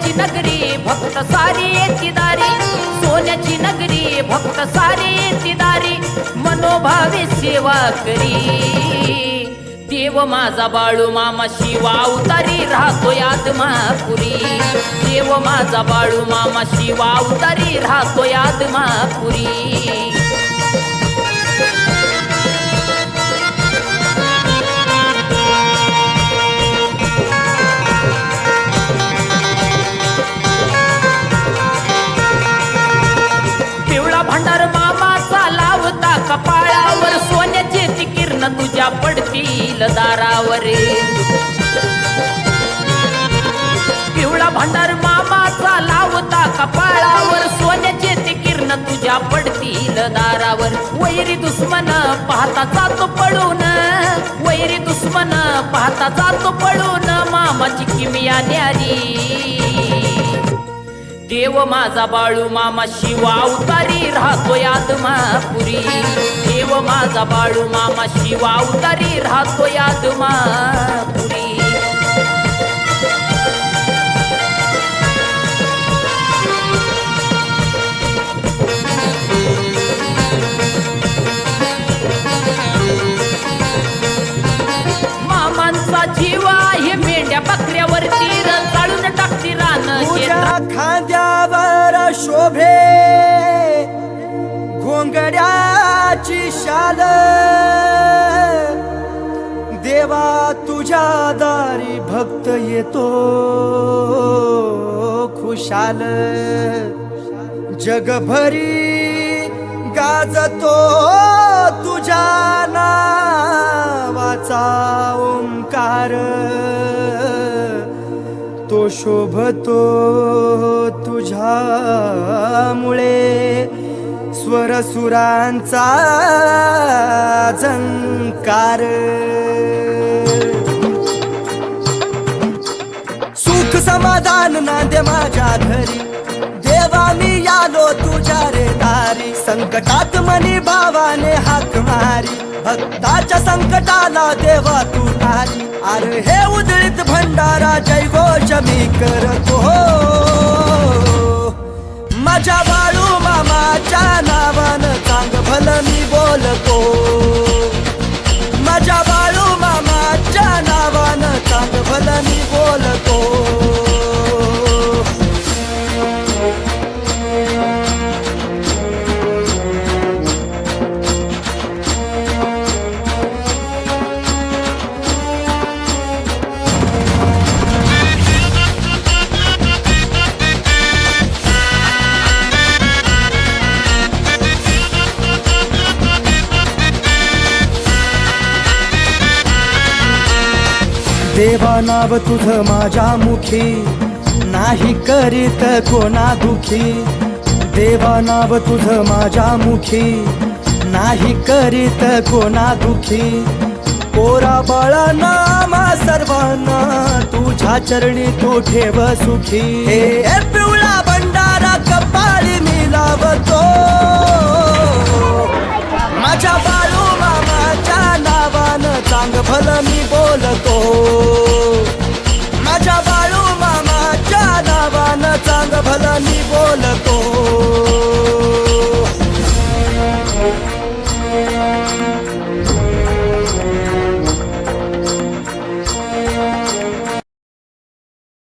सोन्याची नगरी भक्त सारी येती दारी. सोन्याची नगरी भक्त सारी येती दारी. मनोभावे सेवा करी. देव माझा बाळू मामा शिवा उतारी राहतो आत्मापुरी देव माझा बाळू मामा शिवा उतारी राहतो आत्मापुरी पडतील दारावरी पिवळा भांडार मामाचा लावता कपाळावर सोन्याचे ते किरण तुझ्या पडतील दारावर. वैरी दुश्मन पाहता जातो पळून वैरी दुश्मन पाहता जातो पळून मामाची किमिया न्यारी. देव माझा बाळू मामा शिवा उतारी राहतो आत्मापुरी मापुरी माझा बाळू मामा शिवा उतारी राहतो आत्मापुरी मामांचा जीव आहे मेंढ्या बकऱ्यावरती काढून टाकती रान खांद्यावर शोभे देवाची शाल देवा तुझ्या दारी भक्त येतो. खुशाल. जगभरी गाजतो तुझ्या नावाचा ओंकार. तो शोभतो तुझ्यामुळे. स्वरसुरांचा झंकार. सुख समाधान नांदे माझ्या घरी. देवा मी यालो तुझ्या रे दारी. संकटात मनी भावाने हाक मारी. भक्ताच्या संकटाला देवा तू तारी अरे हे उदळीत भंडारा जय घोष मी करतो. हो मी बोलतो. माझ्या बाळू मामाच्या नावानं चांग भलं मी बोलतो. देवा नाव तुझ माझ्या मुखी. नाही करीत कोणा दुखी. देवा नाव तुझ माझ्या मुखी. नाही करीत कोणा दुखी. पोरा बाळा नामा सर्वांना तुझ्या चरणी तू ठेव सुखी. हे पिवळा भंडारा कपाळी मी लावतो. माझ्या बाळू मामाच्या नावानं चांग भलं मी बोलतो. భల నివోలతో